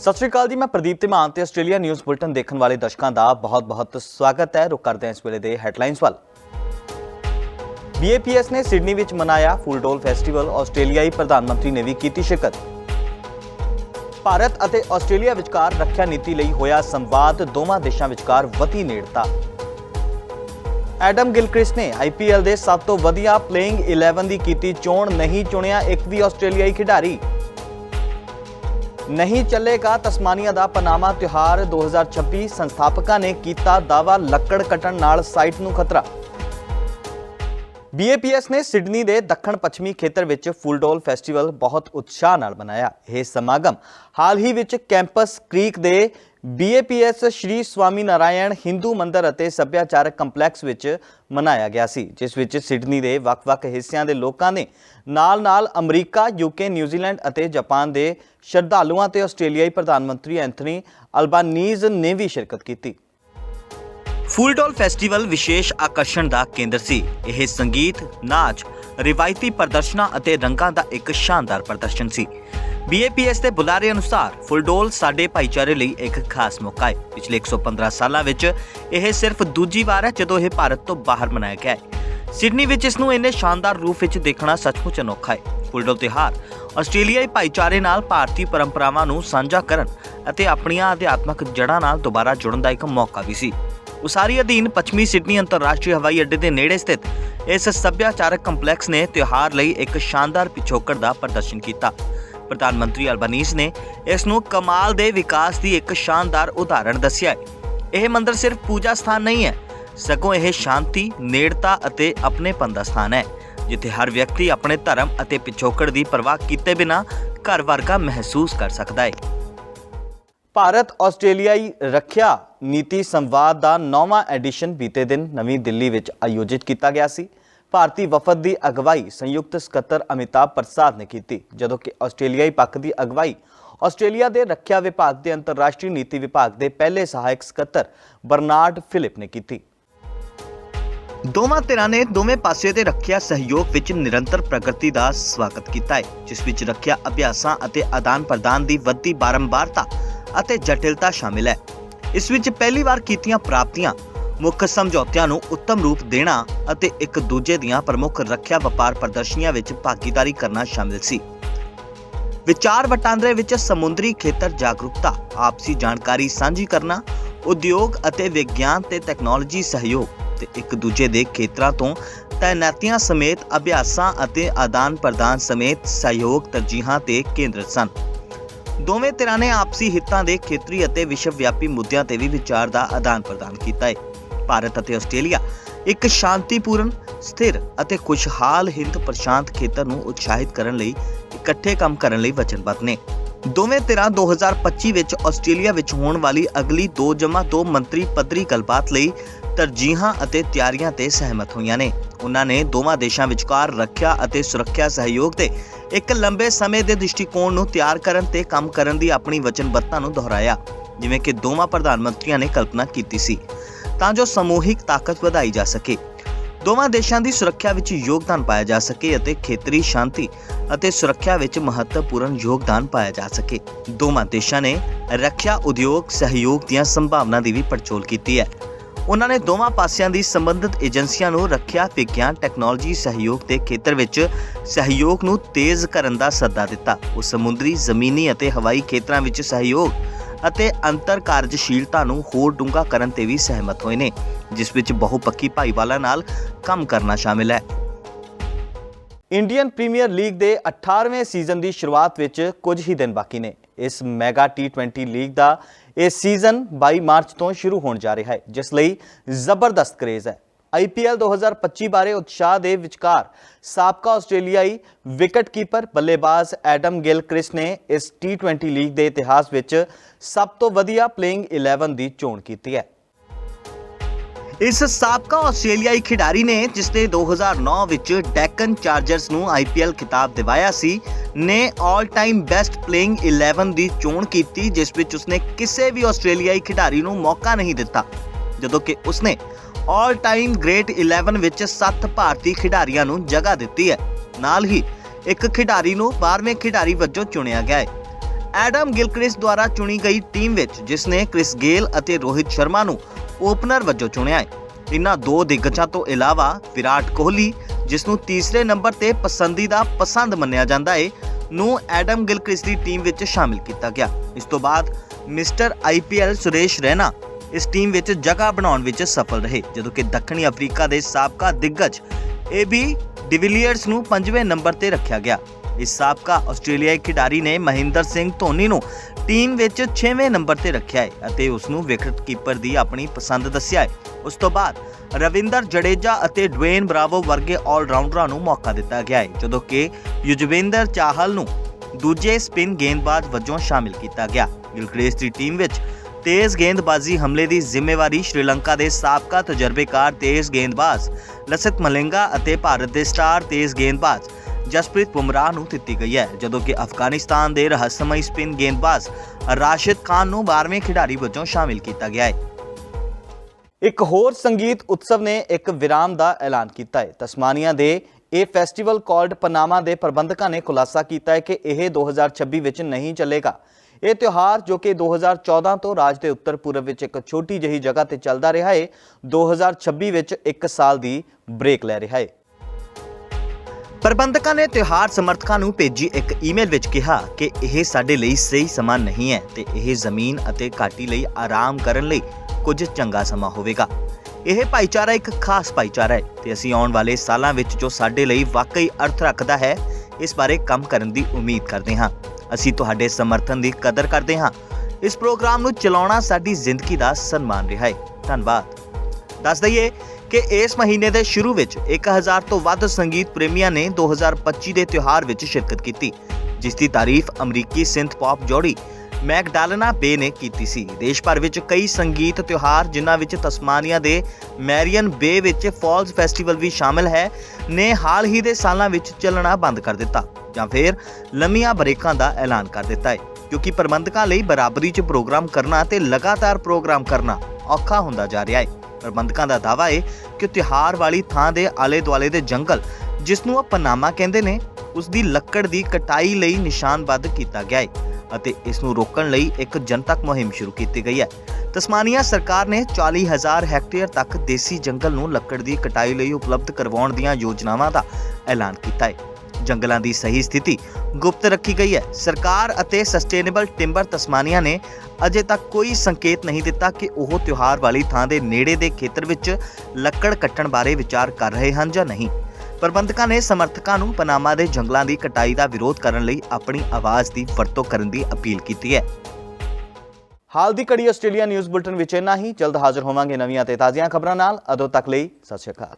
ਸਤਿ ਸ਼੍ਰੀ ਅਕਾਲ ਜੀ, ਮੈਂ ਪ੍ਰਦੀਪ ਧੀਮਾਨ ਤੇ ਆਸਟ੍ਰੇਲੀਆ ਨਿਊਜ਼ ਬੁਲਟਨ ਦੇਖਣ ਵਾਲੇ ਦਰਸ਼ਕਾਂ ਦਾ ਬਹੁਤ-ਬਹੁਤ ਸਵਾਗਤ ਹੈ। ਰੁਕ ਕਰਦੇ ਹਾਂ ਇਸ ਵੇਲੇ ਦੇ ਹੈਡਲਾਈਨਸ ਵੱਲ। BAPS ਨੇ ਸਿਡਨੀ ਵਿੱਚ ਮਨਾਇਆ ਫੁੱਲਡੋਲ ਫੈਸਟੀਵਲ, ਆਸਟ੍ਰੇਲੀਆਈ ਪ੍ਰਧਾਨ ਮੰਤਰੀ ਨੇ ਵੀ ਕੀਤੀ ਸ਼ਿਰਕਤ। ਭਾਰਤ ਅਤੇ ਆਸਟ੍ਰੇਲੀਆ ਵਿਚਕਾਰ ਰੱਖਿਆ ਨੀਤੀ ਲਈ ਹੋਇਆ ਸੰਵਾਦ, ਦੋਵਾਂ ਦੇਸ਼ਾਂ ਵਿਚਕਾਰ ਵਧੀ ਨੇੜਤਾ। ਐਡਮ ਗਿਲਕ੍ਰਿਸਟ ਨੇ IPL ਦੇ ਸਭ ਤੋਂ ਵਧੀਆ ਪਲੇਇੰਗ 11 ਦੀ ਕੀਤੀ ਚੋਣ, ਨਹੀਂ ਚੁਣਿਆ ਇੱਕ ਵੀ ਆਸਟ੍ਰੇਲੀਆਈ ਖਿਡਾਰੀ। ਨਹੀਂ ਚੱਲੇਗਾ ਤਸਮਾਨੀਆ ਦਾ ਪਨਾਮਾ ਤਿਉਹਾਰ। 2026 ਸੰਸਥਾਪਕਾਂ ਨੇ ਕੀਤਾ ਦਾਵਾ ਲੱਕੜ ਕੱਟਣ ਨਾਲ ਸਾਈਟ ਨੂੰ ਖਤਰਾ। BAPS ਨੇ ਸਿਡਨੀ ਦੇ ਦੱਖਣ ਪੱਛਮੀ ਖੇਤਰ ਵਿੱਚ ਫੁੱਲਡੋਲ ਫੈਸਟੀਵਲ ਬਹੁਤ ਉਤਸ਼ਾਹ ਨਾਲ ਮਨਾਇਆ। ਇਹ ਸਮਾਗਮ ਹਾਲ ਹੀ ਵਿੱਚ ਕੈਂਪਸ ਕ੍ਰੀਕ ਦੇ BAPS ਸ਼੍ਰੀ ਸਵਾਮੀ ਨਾਰਾਇਣ ਹਿੰਦੂ ਮੰਦਿਰ ਅਤੇ ਸੱਭਿਆਚਾਰਕ ਕੰਪਲੈਕਸ ਵਿੱਚ ਮਨਾਇਆ ਗਿਆ ਸੀ ਜਿਸ ਵਿੱਚ ਸਿਡਨੀ ਦੇ ਵੱਖ-ਵੱਖ ਹਿੱਸਿਆਂ ਦੇ ਲੋਕਾਂ ਨੇ ਨਾਲ-ਨਾਲ ਅਮਰੀਕਾ, ਯੂਕੇ, ਨਿਊਜ਼ੀਲੈਂਡ ਅਤੇ ਜਾਪਾਨ ਦੇ ਸ਼ਰਧਾਲੂਆਂ ਤੇ ਆਸਟ੍ਰੇਲੀਆਈ ਪ੍ਰਧਾਨ ਮੰਤਰੀ ਐਂਥਨੀ ਅਲਬਾਨੀਜ਼ ਨੇ ਵੀ ਸ਼ਿਰਕਤ ਕੀਤੀ। ਫੁੱਲਡੋਲ ਫੈਸਟੀਵਲ ਵਿਸ਼ੇਸ਼ ਆਕਰਸ਼ਣ ਦਾ ਕੇਂਦਰ ਸੀ। ਇਹ ਸੰਗੀਤ, ਨਾਚ, ਰਿਵਾਇਤੀ ਪ੍ਰਦਰਸ਼ਨਾਂ ਅਤੇ ਰੰਗਾਂ ਦਾ ਇੱਕ ਸ਼ਾਨਦਾਰ ਪ੍ਰਦਰਸ਼ਨ ਸੀ। BAPS ਦੇ ਬੁਲਾਰੇ ਅਨੁਸਾਰ ਫੁੱਲਡੋਲ ਸਾਡੇ ਭਾਈਚਾਰੇ ਲਈ ਇੱਕ ਖਾਸ ਮੌਕਾ ਹੈ। ਪਿਛਲੇ 115 ਸਾਲਾਂ ਵਿੱਚ ਇਹ ਸਿਰਫ ਦੂਜੀ ਵਾਰ ਹੈ ਜਦੋਂ ਇਹ ਭਾਰਤ ਤੋਂ ਬਾਹਰ ਮਨਾਇਆ ਗਿਆ ਹੈ। ਸਿਡਨੀ ਵਿੱਚ ਇਸ ਨੂੰ ਇੰਨੇ ਸ਼ਾਨਦਾਰ ਰੂਪ ਵਿੱਚ ਦੇਖਣਾ ਸੱਚਮੁੱਚ ਅਨੋਖਾ ਹੈ। ਫੁੱਲਡੋਲ ਤਿਉਹਾਰ ਆਸਟ੍ਰੇਲੀਆਈ ਭਾਈਚਾਰੇ ਨਾਲ ਭਾਰਤੀ ਪਰੰਪਰਾਵਾਂ ਨੂੰ ਸਾਂਝਾ ਕਰਨ ਅਤੇ ਆਪਣੀਆਂ ਅਧਿਆਤਮਕ ਜੜ੍ਹਾਂ ਨਾਲ ਦੁਬਾਰਾ ਜੁੜਨ ਦਾ ਇੱਕ ਮੌਕਾ ਵੀ ਸੀ। ਉਸਾਰੀ ਅਧੀਨ ਪੱਛਮੀ ਸਿਡਨੀ ਅੰਤਰਰਾਸ਼ਟਰੀ ਹਵਾਈ ਅੱਡੇ ਦੇ ਨੇੜੇ ਸਥਿਤ ਇਸ ਸੱਭਿਆਚਾਰਕ ਕੰਪਲੈਕਸ ਨੇ ਤਿਉਹਾਰ ਲਈ ਇੱਕ ਸ਼ਾਨਦਾਰ ਪਿਛੋਕੜ ਦਾ ਪ੍ਰਦਰਸ਼ਨ ਕੀਤਾ। ਪ੍ਰਧਾਨ ਮੰਤਰੀ ਅਲਬਾਨੀਜ਼ ਨੇ ਇਸ ਨੂੰ ਕਮਾਲ ਦੇ ਵਿਕਾਸ ਦੀ ਇੱਕ ਸ਼ਾਨਦਾਰ ਉਦਾਹਰਣ ਦੱਸਿਆ ਹੈ। ਇਹ ਮੰਦਿਰ ਸਿਰਫ ਪੂਜਾ ਸਥਾਨ ਨਹੀਂ ਹੈ, ਸਗੋਂ ਇਹ ਸ਼ਾਂਤੀ, ਨੇੜਤਾ ਅਤੇ ਆਪਣੇਪਨ ਦਾ ਸਥਾਨ ਹੈ, ਜਿੱਥੇ ਹਰ ਵਿਅਕਤੀ ਆਪਣੇ ਧਰਮ ਅਤੇ ਪਿਛੋਕੜ ਦੀ ਪਰਵਾਹ ਕੀਤੇ ਬਿਨਾਂ ਘਰ ਵਰਗਾ ਮਹਿਸੂਸ ਕਰ ਸਕਦਾ ਹੈ। ਭਾਰਤ ਆਸਟ੍ਰੇਲੀਆਈ ਰੱਖਿਆ ਨੀਤੀ ਸੰਵਾਦ ਦਾ ਨੌਵਾਂ ਐਡੀਸ਼ਨ ਬੀਤੇ ਦਿਨ ਨਵੀਂ ਦਿੱਲੀ ਵਿੱਚ ਆਯੋਜਿਤ ਕੀਤਾ ਗਿਆ ਸੀ। ਭਾਰਤੀ ਵਫਦ ਦੀ ਅਗਵਾਈ ਸੰਯੁਕਤ ਸਕੱਤਰ ਅਮਿਤਾਭ ਪ੍ਰਸਾਦ ਨੇ ਕੀਤੀ, ਜਦੋਂ ਕਿ ਆਸਟ੍ਰੇਲੀਆਈ ਪੱਖ ਦੀ ਅਗਵਾਈ ਆਸਟ੍ਰੇਲੀਆ ਦੇ ਰੱਖਿਆ ਵਿਭਾਗ ਦੇ ਅੰਤਰਰਾਸ਼ਟਰੀ ਨੀਤੀ ਵਿਭਾਗ ਦੇ ਪਹਿਲੇ ਸਹਾਇਕ ਸਕੱਤਰ ਬਰਨਾਰਡ ਫਿਲਿਪ ਨੇ ਕੀਤੀ। ਦੋਵਾਂ ਧਿਰਾਂ ਨੇ ਦੋਵੇਂ ਪਾਸੇ ਦੇ ਰੱਖਿਆ ਸਹਿਯੋਗ ਵਿੱਚ ਨਿਰੰਤਰ ਪ੍ਰਗਤੀ ਦਾ ਸਵਾਗਤ ਕੀਤਾ ਹੈ, ਜਿਸ ਵਿੱਚ ਰੱਖਿਆ ਅਭਿਆਸਾਂ ਅਤੇ ਆਦਾਨ-ਪ੍ਰਦਾਨ ਦੀ ਵੱਧਦੀ ਬਾਰੰਬਾਰਤਾ ਅਤੇ ਜਟਿਲਤਾ ਸ਼ਾਮਿਲ ਹੈ। ਇਸ ਵਿੱਚ ਪਹਿਲੀ ਵਾਰ ਕੀਤੀਆਂ ਪ੍ਰਾਪਤੀਆਂ ਮੁੱਖ ਸਮਝੌਤਿਆਂ ਨੂੰ ਉੱਤਮ ਰੂਪ ਦੇਣਾ ਅਤੇ ਇੱਕ ਦੂਜੇ ਦੀਆਂ ਪ੍ਰਮੁੱਖ ਰੱਖਿਆ ਵਪਾਰ ਪ੍ਰਦਰਸ਼ਨੀਆਂ ਵਿੱਚ ਭਾਗੀਦਾਰੀ ਕਰਨਾ ਸ਼ਾਮਿਲ ਸੀ। ਵਿਚਾਰ ਵਟਾਂਦਰੇ ਵਿੱਚ ਸਮੁੰਦਰੀ ਖੇਤਰ ਜਾਗਰੂਕਤਾ, ਆਪਸੀ ਜਾਣਕਾਰੀ ਸਾਂਝੀ ਕਰਨਾ, ਉਦਯੋਗ ਅਤੇ ਵਿਗਿਆਨ ਤੇ ਟੈਕਨੋਲੋਜੀ ਸਹਿਯੋਗ ਤੇ ਇੱਕ ਦੂਜੇ ਦੇ ਖੇਤਰਾਂ ਤੋਂ ਤੈਨਾਤੀਆਂ ਸਮੇਤ ਅਭਿਆਸਾਂ ਅਤੇ ਆਦਾਨ-ਪ੍ਰਦਾਨ ਸਮੇਤ ਸਹਿਯੋਗ ਤਰਜੀਹਾਂ ਤੇ ਕੇਂਦਰਿਤ ਸਨ। ਦੋਵੇਂ ਧਿਰਾਂ ਨੇ ਆਪਸੀ ਹਿੱਤਾਂ ਦੇ ਖੇਤਰੀ ਅਤੇ ਵਿਸ਼ਵ ਵਿਆਪੀ ਮੁੱਦਿਆਂ ਤੇ ਵੀ ਵਿਚਾਰ ਦਾ ਆਦਾਨ-ਪ੍ਰਦਾਨ ਕੀਤਾ ਹੈ ਭਾਰਤ ਅਤੇ ਆਸਟ੍ਰੇਲੀਆ ਇੱਕ ਸ਼ਾਂਤੀਪੂਰਨ, ਸਥਿਰ ਅਤੇ ਖੁਸ਼ਹਾਲ ਹਿੰਦ ਪ੍ਰਸ਼ਾਂਤ ਖੇਤਰ ਨੂੰ ਉਤਸ਼ਾਹਿਤ ਕਰਨ ਲਈ ਇਕੱਠੇ ਕੰਮ ਕਰਨ ਲਈ ਵਚਨਬੱਧ ਨੇ। ਦੋਵੇਂ ਧਿਰਾਂ 2025 ਵਿੱਚ ਆਸਟ੍ਰੇਲੀਆ ਵਿੱਚ ਹੋਣ ਵਾਲੀ ਅਗਲੀ 2+2 ਮੰਤਰੀ ਪੱਧਰੀ ਗੱਲਬਾਤ ਲਈ ਤਰਜੀਹਾਂ ਅਤੇ ਤਿਆਰੀਆਂ ਤੇ ਸਹਿਮਤ ਹੋਈਆਂ ਨੇ। ਉਹਨਾਂ ਨੇ ਦੋਵਾਂ ਦੇਸ਼ਾਂ ਵਿਚਕਾਰ ਰੱਖਿਆ ਅਤੇ ਸੁਰੱਖਿਆ ਸਹਿਯੋਗ ਤੇ ਇੱਕ ਲੰਬੇ ਸਮੇਂ ਦੇ ਦ੍ਰਿਸ਼ਟੀਕੋਣ ਨੂੰ ਤਿਆਰ ਕਰਨ ਤੇ ਕੰਮ ਕਰਨ ਦੀ ਆਪਣੀ ਵਚਨਬੱਧਤਾ ਨੂੰ ਦੁਹਰਾਇਆ, ਜਿਵੇਂ ਕਿ ਦੋਵਾਂ ਪ੍ਰਧਾਨ ਮੰਤਰੀਆਂ ਨੇ ਕਲਪਨਾ ਕੀਤੀ ਸੀ। ਤਾਂ ਜੋ ਸਮੂਹਿਕ ਤਾਕਤ ਵਧਾਈ ਜਾ ਸਕੇ। ਦੋਵਾਂ ਦੇਸ਼ਾਂ ਦੀ ਸੁਰੱਖਿਆ ਵਿੱਚ ਯੋਗਦਾਨ ਪਾਇਆ ਜਾ ਸਕੇ ਅਤੇ ਖੇਤਰੀ ਸ਼ਾਂਤੀ ਅਤੇ ਸੁਰੱਖਿਆ ਵਿੱਚ ਮਹੱਤਵਪੂਰਨ ਯੋਗਦਾਨ ਪਾਇਆ ਜਾ ਸਕੇ। ਦੋਵਾਂ ਦੇਸ਼ਾਂ ਨੇ ਰੱਖਿਆ ਉਦਯੋਗ ਸਹਿਯੋਗ ਦੀਆਂ ਸੰਭਾਵਨਾ ਦੀ ਵੀ ਪੜਚੋਲ ਕੀਤੀ ਹੈ। ਉਹਨਾਂ ਨੇ ਦੋਵਾਂ ਪਾਸਿਆਂ ਦੀ ਸੰਬੰਧਿਤ ਏਜੰਸੀਆਂ ਨੂੰ ਰੱਖਿਆ ਵਿਗਿਆਨ, ਟੈਕਨੋਲੋਜੀ ਸਹਿਯੋਗ ਦੇ ਖੇਤਰ ਵਿੱਚ ਸਹਿਯੋਗ ਨੂੰ ਤੇਜ਼ ਕਰਨ ਦਾ ਸੱਦਾ ਦਿੱਤਾ। ਉਹ ਸਮੁੰਦਰੀ, ਜ਼ਮੀਨੀ ਅਤੇ ਹਵਾਈ ਖੇਤਰਾਂ ਵਿੱਚ ਸਹਿਯੋਗ ਅਤੇ ਅੰਤਰ ਕਾਰਜਸ਼ੀਲਤਾ ਨੂੰ ਹੋਰ ਡੂੰਘਾ ਕਰਨ ਤੇ ਵੀ ਸਹਿਮਤ ਹੋਏ ਨੇ, ਜਿਸ ਵਿੱਚ ਬਹੁਪੱਖੀ ਭਾਈਵਾਲਾ ਨਾਲ ਕੰਮ ਕਰਨਾ ਸ਼ਾਮਿਲ ਹੈ। ਇੰਡੀਅਨ ਪ੍ਰੀਮੀਅਰ ਲੀਗ ਦੇ 18ਵੇਂ ਸੀਜ਼ਨ ਦੀ ਸ਼ੁਰੂਆਤ ਵਿੱਚ ਕੁਝ ਹੀ ਦਿਨ ਬਾਕੀ ਨੇ। ਇਸ ਮੈਗਾ ਟੀ20 ਲੀਗ ਦਾ ਇਹ ਸੀਜ਼ਨ 22 ਮਾਰਚ ਤੋਂ ਸ਼ੁਰੂ ਹੋਣ ਜਾ ਰਿਹਾ ਹੈ, ਜਿਸ ਲਈ ਜ਼ਬਰਦਸਤ ਕਰੇਜ਼ ਹੈ। IPL 2025 ਬਾਰੇ ਉਤਸ਼ਾਹ ਦੇ ਵਿਚਕਾਰ ਸਾਬਕਾ ਆਸਟ੍ਰੇਲੀਆਈ ਵਿਕਟਕੀਪਰ ਬੱਲੇਬਾਜ਼ ਐਡਮ ਗਿਲ ਕ੍ਰਿਸ ਨੇ ਇਸ ਟੀ20 ਲੀਗ ਦੇ ਇਤਿਹਾਸ ਵਿੱਚ ਸਭ ਤੋਂ ਵਧੀਆ ਪਲੇਇੰਗ 11 ਦੀ ਚੋਣ ਕੀਤੀ ਹੈ। ਇਸ ਸਾਬਕਾ ਆਸਟ੍ਰੇਲੀਆਈ ਖਿਡਾਰੀ ਨੇ ਜਿਸ ਨੇ 2009 ਵਿੱਚ ਡੈਕਨ ਚਾਰਜਰਸ ਨੂੰ IPL ਖਿਤਾਬ ਦਿਵਾਇਆ ਸੀ, ਨੇ 올 ਟਾਈਮ ਬੈਸਟ ਪਲੇਇੰਗ 11 ਦੀ ਚੋਣ ਕੀਤੀ, ਜਿਸ ਵਿੱਚ ਉਸਨੇ ਕਿਸੇ ਵੀ ਆਸਟ੍ਰੇਲੀਆਈ ਖਿਡਾਰੀ ਨੂੰ ਮੌਕਾ ਨਹੀਂ ਦਿੱਤਾ। ਜਦੋਂ ਕਿ ਉਸਨੇ 올 ਟਾਈਮ ਗ੍ਰੇਟ 11 ਵਿੱਚ 7 ਭਾਰਤੀ ਖਿਡਾਰੀਆਂ ਨੂੰ ਜਗ੍ਹਾ ਦਿੱਤੀ ਹੈ। ਨਾਲ ਹੀ ਇੱਕ ਖਿਡਾਰੀ ਨੂੰ 12ਵੇਂ ਖਿਡਾਰੀ ਵਜੋਂ ਚੁਣਿਆ ਗਿਆ ਹੈ। ਐਡਮ ਗਿਲਕ੍ਰਿਸ ਦੁਆਰਾ ਚੁਣੀ ਗਈ ਟੀਮ ਵਿੱਚ ਜਿਸ ਨੇ ਕ੍ਰਿਸ ਗੇਲ ਅਤੇ ਰੋਹਿਤ ਸ਼ਰਮਾ ਨੂੰ ਓਪਨਰ ਵਜੋਂ ਚੁਣਿਆ ਹੈ। ਇਨ੍ਹਾਂ ਦੋ ਦਿੱਗਜਾਂ ਤੋਂ ਇਲਾਵਾ ਵਿਰਾਟ ਕੋਹਲੀ ਜਿਸ ਨੂੰ ਤੀਸਰੇ ਨੰਬਰ ਤੇ ਪਸੰਦੀਦਾ ਪਸੰਦ ਮੰਨਿਆ ਜਾਂਦਾ ਹੈ ਨੂੰ ਐਡਮ ਗਿਲਕ੍ਰਿਸ ਦੀ ਟੀਮ ਵਿੱਚ ਸ਼ਾਮਿਲ ਕੀਤਾ ਗਿਆ। ਇਸ ਤੋਂ ਬਾਅਦ ਮਿਸਟਰ ਆਈਪੀਐਲ ਸੁਰੇਸ਼ ਰੈਨਾ ਇਸ ਟੀਮ ਵਿੱਚ ਜਗ੍ਹਾ ਬਣਾਉਣ ਵਿੱਚ ਸਫਲ ਰਹੇ, ਜਦੋਂ ਕਿ ਦੱਖਣੀ ਅਫਰੀਕਾ ਦੇ ਸਾਬਕਾ ਦਿੱਗਜ ਏਬੀ ਡਿਵਿਲੀਅਰਸ ਨੂੰ ਪੰਜਵੇਂ ਨੰਬਰ ਤੇ ਰੱਖਿਆ ਗਿਆ। ਇਸ ਸਾਬਕਾ ਆਸਟ੍ਰੇਲੀਆਈ ਖਿਡਾਰੀ ਨੇ ਮਹਿੰਦਰ ਸਿੰਘ ਧੋਨੀ ਨੂੰ ਟੀਮ ਵਿੱਚ 6ਵੇਂ ਨੰਬਰ ਤੇ ਰੱਖਿਆ ਹੈ ਅਤੇ ਉਸ ਨੂੰ ਵਿਕਟ ਕੀਪਰ ਦੀ ਆਪਣੀ ਪਸੰਦ ਦੱਸਿਆ ਹੈ। ਉਸ ਤੋਂ ਬਾਅਦ ਰਵਿੰਦਰ ਜਡੇਜਾ ਅਤੇ ਡਵੇਨ ਬਰਾਵੋ ਵਰਗੇ ਆਲ-ਰਾਊਂਡਰਾਂ ਨੂੰ ਮੌਕਾ ਦਿੱਤਾ ਗਿਆ ਹੈ, ਜਦੋਂ ਕਿ ਯੁਜਵੇਂਦਰ ਚਾਹਲ ਨੂੰ ਦੂਜੇ ਸਪਿਨ ਗੇਂਦਬਾਜ਼ ਵਜੋਂ ਸ਼ਾਮਿਲ ਕੀਤਾ ਗਿਆ। ਗਿਲਕ੍ਰਿਸ ਦੀ ਟੀਮ ਵਿੱਚ ਤੇਜ਼ ਗੇਂਦਬਾਜ਼ੀ ਹਮਲੇ ਦੀ ਜ਼ਿੰਮੇਵਾਰੀ ਸ਼੍ਰੀਲੰਕਾ ਦੇ ਸਾਬਕਾ ਤਜਰਬੇਕਾਰ ਤੇਜ਼ ਗੇਂਦਬਾਜ਼ ਲਸਿਤ ਮਲਿੰਗਾ ਅਤੇ ਭਾਰਤ ਦੇ ਸਟਾਰ ਤੇਜ਼ ਗੇਂਦਬਾਜ਼ ਜਸਪ੍ਰੀਤ ਬੁਮਰਾਹ ਨੂੰ ਦਿੱਤੀ ਗਈ ਹੈ, ਜਦੋਂ ਕਿ ਅਫਗਾਨਿਸਤਾਨ ਦੇ ਰਹੱਸਮਈ ਸਪਿਨ ਗੇਂਦਬਾਜ਼ ਰਾਸ਼ਿਦ ਖਾਨ ਨੂੰ 12ਵੇਂ ਖਿਡਾਰੀ ਵਜੋਂ ਸ਼ਾਮਿਲ ਕੀਤਾ ਗਿਆ ਹੈ। ਇੱਕ ਹੋਰ ਸੰਗੀਤ ਉਤਸਵ ਨੇ ਇੱਕ ਵਿਰਾਮ ਦਾ ਐਲਾਨ ਕੀਤਾ ਹੈ। ਤਸਮਾਨੀਆ ਦੇ ਇਹ ਫੈਸਟੀਵਲ ਕਾਲਡ ਪਨਾਮਾ ਦੇ ਪ੍ਰਬੰਧਕਾਂ ਨੇ ਖੁਲਾਸਾ ਕੀਤਾ ਹੈ ਕਿ ਇਹ 2026 ਵਿੱਚ ਨਹੀਂ ਚੱਲੇਗਾ। ਇਹ ਤਿਉਹਾਰ ਜੋ ਕਿ 2014 ਤੋਂ ਰਾਜ ਦੇ ਉੱਤਰ ਪੂਰਬ ਵਿੱਚ ਇੱਕ ਛੋਟੀ ਜਿਹੀ ਜਗ੍ਹਾ ਤੇ ਚੱਲਦਾ ਰਿਹਾ ਹੈ 2026 ਵਿੱਚ 1 ਸਾਲ ਦੀ ਬ੍ਰੇਕ ਲੈ ਰਿਹਾ ਹੈ ਪ੍ਰਬੰਧਕਾਂ ਨੇ ਤਿਉਹਾਰ ਸਮਰਥਕਾਂ ਨੂੰ ਭੇਜੀ ਇੱਕ ਈਮੇਲ ਵਿੱਚ ਕਿਹਾ ਕਿ ਇਹ ਸਾਡੇ ਲਈ ਸਹੀ ਸਮਾਂ ਨਹੀਂ ਹੈ ਤੇ ਇਹ ਜ਼ਮੀਨ ਅਤੇ ਘਾਟੀ ਲਈ ਆਰਾਮ ਕਰਨ ਲਈ ਕੁਝ ਚੰਗਾ ਸਮਾਂ ਹੋਵੇਗਾ। ਇਹ ਭਾਈਚਾਰਾ ਇੱਕ ਖਾਸ ਭਾਈਚਾਰਾ ਹੈ ਤੇ ਅਸੀਂ ਆਉਣ ਵਾਲੇ ਸਾਲਾਂ ਵਿੱਚ ਜੋ ਸਾਡੇ ਲਈ ਵਾਕਈ ਅਰਥ ਰੱਖਦਾ ਹੈ, ਇਸ ਬਾਰੇ ਕੰਮ ਕਰਨ ਦੀ ਉਮੀਦ ਕਰਦੇ ਹਾਂ। ਅਸੀਂ ਤੁਹਾਡੇ ਸਮਰਥਨ ਦੀ ਕਦਰ ਕਰਦੇ ਹਾਂ। ਇਸ ਪ੍ਰੋਗਰਾਮ ਨੂੰ ਚਲਾਉਣਾ ਸਾਡੀ ਜ਼ਿੰਦਗੀ ਦਾ ਸਨਮਾਨ ਰਿਹਾ ਹੈ। ਧੰਨਵਾਦ। ਦੱਸ ਦਈਏ ਕਿ ਇਸ ਮਹੀਨੇ ਦੇ ਸ਼ੁਰੂ ਵਿੱਚ 1000 ਤੋਂ ਵੱਧ ਸੰਗੀਤ ਪ੍ਰੇਮੀਆਂ ਨੇ 2025 ਦੇ ਤਿਉਹਾਰ ਵਿੱਚ ਸ਼ਿਰਕਤ ਕੀਤੀ, ਜਿਸ ਦੀ ਤਾਰੀਫ ਅਮਰੀਕੀ ਸਿੰਥ ਪੌਪ ਜੋੜੀ ਮੈਕਡਾਲਨਾ ਬੇ ਨੇ ਕੀਤੀ ਸੀ। ਦੇਸ਼ ਭਰ ਵਿੱਚ ਕਈ ਸੰਗੀਤ ਤਿਉਹਾਰ, ਜਿਨ੍ਹਾਂ ਵਿੱਚ ਤਸਮਾਨੀਆ ਦੇ ਮੈਰੀਅਨ ਬੇ ਵਿੱਚ ਫਾਲਸ ਫੈਸਟੀਵਲ ਵੀ ਸ਼ਾਮਲ ਹੈ, ਨੇ ਹਾਲ ਹੀ ਦੇ ਸਾਲਾਂ ਵਿੱਚ ਚੱਲਣਾ ਬੰਦ ਕਰ ਦਿੱਤਾ। ਜਾਂ ਫਿਰ ਲੰਮੀਆਂ ਬ੍ਰੇਕਾਂ ਦਾ ਐਲਾਨ ਕਰ ਦਿੱਤਾ ਹੈ, ਕਿਉਂਕਿ ਪ੍ਰਬੰਧਕਾਂ ਲਈ ਬਰਾਬਰੀ 'ਚ ਪ੍ਰੋਗਰਾਮ ਕਰਨਾ ਤੇ ਲਗਾਤਾਰ ਪ੍ਰੋਗਰਾਮ ਕਰਨਾ ਔਖਾ ਹੁੰਦਾ ਜਾ ਰਿਹਾ ਹੈ। ਪ੍ਰਬੰਧਕਾਂ ਦਾ ਦਾਅਵਾ ਹੈ ਕਿ ਤਿਉਹਾਰ ਵਾਲੀ ਥਾਂ ਦੇ ਆਲੇ-ਦੁਆਲੇ ਦੇ ਜੰਗਲ, ਜਿਸ ਨੂੰ ਉਹ ਪਨਾਮਾ ਕਹਿੰਦੇ ਨੇ, ਉਸ ਦੀ ਲੱਕੜ ਦੀ ਕਟਾਈ ਲਈ ਨਿਸ਼ਾਨਬੱਧ ਕੀਤਾ ਗਿਆ ਹੈ ਅਤੇ ਇਸ ਨੂੰ ਰੋਕਣ ਲਈ ਇੱਕ ਜਨਤਕ ਮੁਹਿੰਮ ਸ਼ੁਰੂ ਕੀਤੀ ਗਈ ਹੈ। ਤਸਮਾਨੀਆ ਸਰਕਾਰ ਨੇ 40000 ਹੈਕਟੇਅਰ ਤੱਕ ਦੇਸੀ ਜੰਗਲ ਨੂੰ ਲੱਕੜ ਦੀ ਕਟਾਈ ਲਈ ਉਪਲਬਧ ਕਰਵਾਉਣ ਦੀਆਂ ਯੋਜਨਾਵਾਂ ਦਾ ਐਲਾਨ ਕੀਤਾ ਹੈ। ਜੰਗਲਾਂ ਦੀ ਸਹੀ ਸਥਿਤੀ ਗੁਪਤ ਰੱਖੀ ਗਈ ਹੈ। ਸਰਕਾਰ ਅਤੇ ਸਸਟੇਨੇਬਲ ਟਿੰਬਰ ਤਸਮਾਨੀਆ ਨੇ ਅਜੇ ਤੱਕ ਕੋਈ ਸੰਕੇਤ ਨਹੀਂ ਦਿੱਤਾ ਕਿ ਉਹ ਤਿਉਹਾਰ ਵਾਲੀ ਥਾਂ ਦੇ ਨੇੜੇ ਦੇ ਖੇਤਰ ਵਿੱਚ ਲੱਕੜ ਕੱਟਣ ਬਾਰੇ ਵਿਚਾਰ ਕਰ ਰਹੇ ਹਨ ਜਾਂ ਨਹੀਂ। ਪ੍ਰਬੰਧਕਾਂ ਨੇ ਸਮਰਥਕਾਂ ਨੂੰ ਪਨਾਮਾ ਦੇ ਜੰਗਲਾਂ ਦੀ ਕਟਾਈ ਦਾ ਵਿਰੋਧ ਕਰਨ ਲਈ ਆਪਣੀ ਆਵਾਜ਼ ਦੀ ਵਰਤੋਂ ਕਰਨ ਦੀ ਅਪੀਲ ਕੀਤੀ ਹੈ। ਹਾਲ ਦੀ ਕੜੀ ਆਸਟ੍ਰੇਲੀਆ ਨਿਊਜ਼ ਬੁਲਟਨ ਵਿੱਚ ਇੰਨਾ ਹੀ। ਜਲਦ ਹਾਜ਼ਰ ਹੋਵਾਂਗੇ ਨਵੀਆਂ ਤੇ ਤਾਜ਼ੀਆਂ ਖਬਰਾਂ ਨਾਲ। ਅਦੋਂ ਤੱਕ ਲਈ ਸਤਿ ਸ਼੍ਰੀ ਅਕਾਲ।